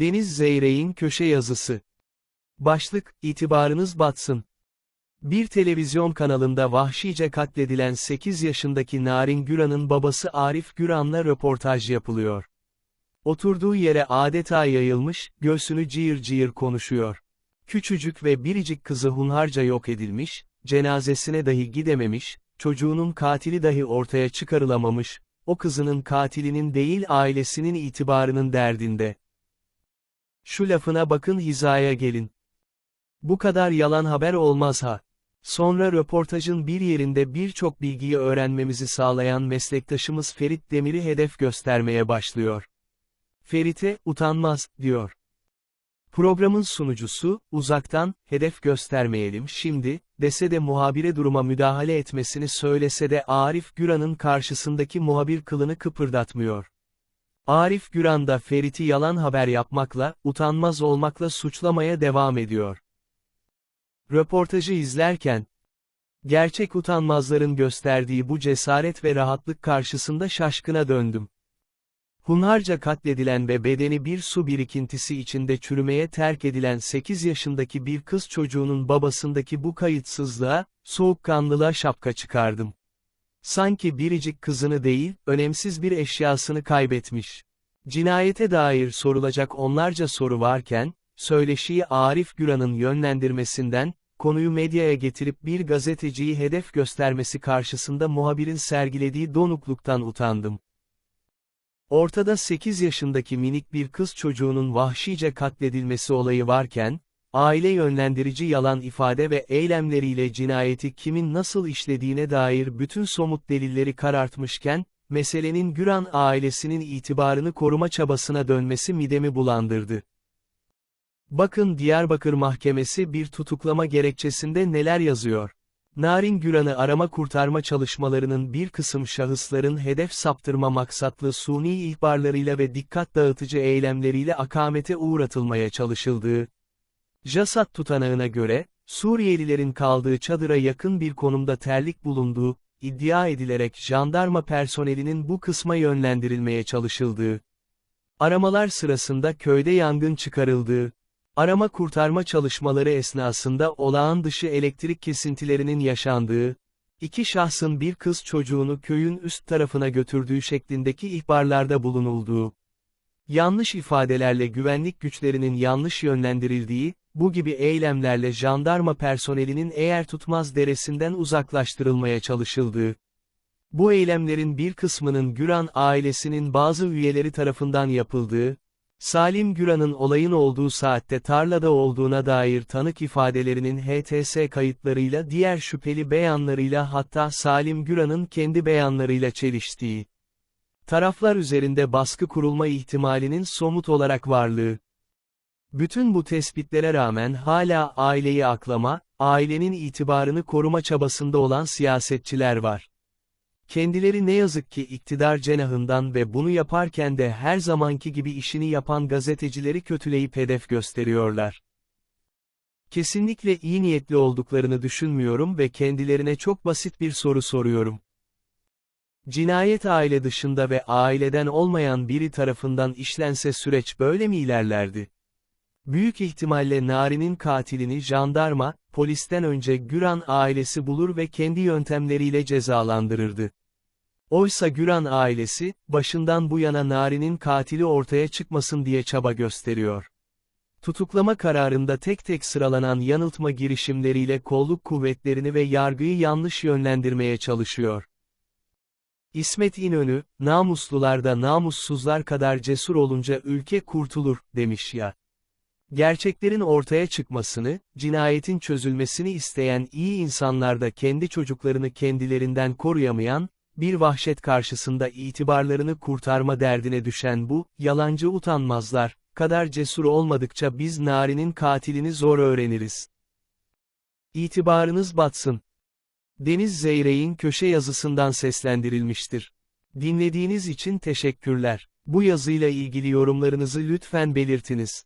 Deniz Zeyrek'in köşe yazısı. Başlık, itibarınız batsın. Bir televizyon kanalında vahşice katledilen 8 yaşındaki Narin Güran'ın babası Arif Güran'la röportaj yapılıyor. Oturduğu yere adeta yayılmış, göğsünü cıyır cıyır konuşuyor. Küçücük ve biricik kızı hunharca yok edilmiş, cenazesine dahi gidememiş, çocuğunun katili dahi ortaya çıkarılamamış, o kızının katilinin değil ailesinin itibarının derdinde. Şu lafına bakın hizaya gelin. Bu kadar yalan haber olmaz ha. Sonra röportajın bir yerinde birçok bilgiyi öğrenmemizi sağlayan meslektaşımız Ferit Demir'i hedef göstermeye başlıyor. Ferit'e, utanmaz, diyor. Programın sunucusu, uzaktan, hedef göstermeyelim şimdi, dese de muhabire duruma müdahale etmesini söylese de Arif Güran'ın karşısındaki muhabir kılını kıpırdatmıyor. Arif Güran da Ferit'i yalan haber yapmakla, utanmaz olmakla suçlamaya devam ediyor. Röportajı izlerken, gerçek utanmazların gösterdiği bu cesaret ve rahatlık karşısında şaşkına döndüm. Hunharca katledilen ve bedeni bir su birikintisi içinde çürümeye terk edilen 8 yaşındaki bir kız çocuğunun babasındaki bu kayıtsızlığa, soğukkanlılığa şapka çıkardım. Sanki biricik kızını değil, önemsiz bir eşyasını kaybetmiş. Cinayete dair sorulacak onlarca soru varken, söyleşiyi Arif Güran'ın yönlendirmesinden, konuyu medyaya getirip bir gazeteciyi hedef göstermesi karşısında muhabirin sergilediği donukluktan utandım. Ortada 8 yaşındaki minik bir kız çocuğunun vahşice katledilmesi olayı varken, aile yönlendirici yalan ifade ve eylemleriyle cinayeti kimin nasıl işlediğine dair bütün somut delilleri karartmışken, meselenin Güran ailesinin itibarını koruma çabasına dönmesi midemi bulandırdı. Bakın Diyarbakır Mahkemesi bir tutuklama gerekçesinde neler yazıyor. Narin Güran'ı arama kurtarma çalışmalarının bir kısım şahısların hedef saptırma maksatlı suni ihbarlarıyla ve dikkat dağıtıcı eylemleriyle akamete uğratılmaya çalışıldığı. JASAT tutanağına göre, Suriyelilerin kaldığı çadıra yakın bir konumda terlik bulunduğu, iddia edilerek jandarma personelinin bu kısma yönlendirilmeye çalışıldığı. Aramalar sırasında köyde yangın çıkarıldığı, Arama kurtarma çalışmaları esnasında olağan dışı elektrik kesintilerinin yaşandığı, iki şahsın bir kız çocuğunu köyün üst tarafına götürdüğü şeklindeki ihbarlarda bulunulduğu, yanlış ifadelerle güvenlik güçlerinin yanlış yönlendirildiği, bu gibi eylemlerle jandarma personelinin eğer tutmaz deresinden uzaklaştırılmaya çalışıldığı, bu eylemlerin bir kısmının Güran ailesinin bazı üyeleri tarafından yapıldığı, Salim Güran'ın olayın olduğu saatte tarlada olduğuna dair tanık ifadelerinin HTS kayıtlarıyla diğer şüpheli beyanlarıyla hatta Salim Güran'ın kendi beyanlarıyla çeliştiği. Taraflar üzerinde baskı kurulma ihtimalinin somut olarak varlığı. Bütün bu tespitlere rağmen hala aileyi aklama, ailenin itibarını koruma çabasında olan siyasetçiler var. Kendileri ne yazık ki iktidar cenahından ve bunu yaparken de her zamanki gibi işini yapan gazetecileri kötüleyip hedef gösteriyorlar. Kesinlikle iyi niyetli olduklarını düşünmüyorum ve kendilerine çok basit bir soru soruyorum. Cinayet aile dışında ve aileden olmayan biri tarafından işlense süreç böyle mi ilerlerdi? Büyük ihtimalle Nari'nin katilini jandarma, polisten önce Güran ailesi bulur ve kendi yöntemleriyle cezalandırırdı. Oysa Güran ailesi, başından bu yana Nari'nin katili ortaya çıkmasın diye çaba gösteriyor. Tutuklama kararında tek tek sıralanan yanıltma girişimleriyle kolluk kuvvetlerini ve yargıyı yanlış yönlendirmeye çalışıyor. İsmet İnönü, namuslular da namussuzlar kadar cesur olunca ülke kurtulur, demiş ya. Gerçeklerin ortaya çıkmasını, cinayetin çözülmesini isteyen iyi insanlar da kendi çocuklarını kendilerinden koruyamayan, bir vahşet karşısında itibarlarını kurtarma derdine düşen bu, yalancı utanmazlar, kadar cesur olmadıkça biz Nari'nin katilini zor öğreniriz. İtibarınız batsın. Deniz Zeyrek'in köşe yazısından seslendirilmiştir. Dinlediğiniz için teşekkürler. Bu yazıyla ilgili yorumlarınızı lütfen belirtiniz.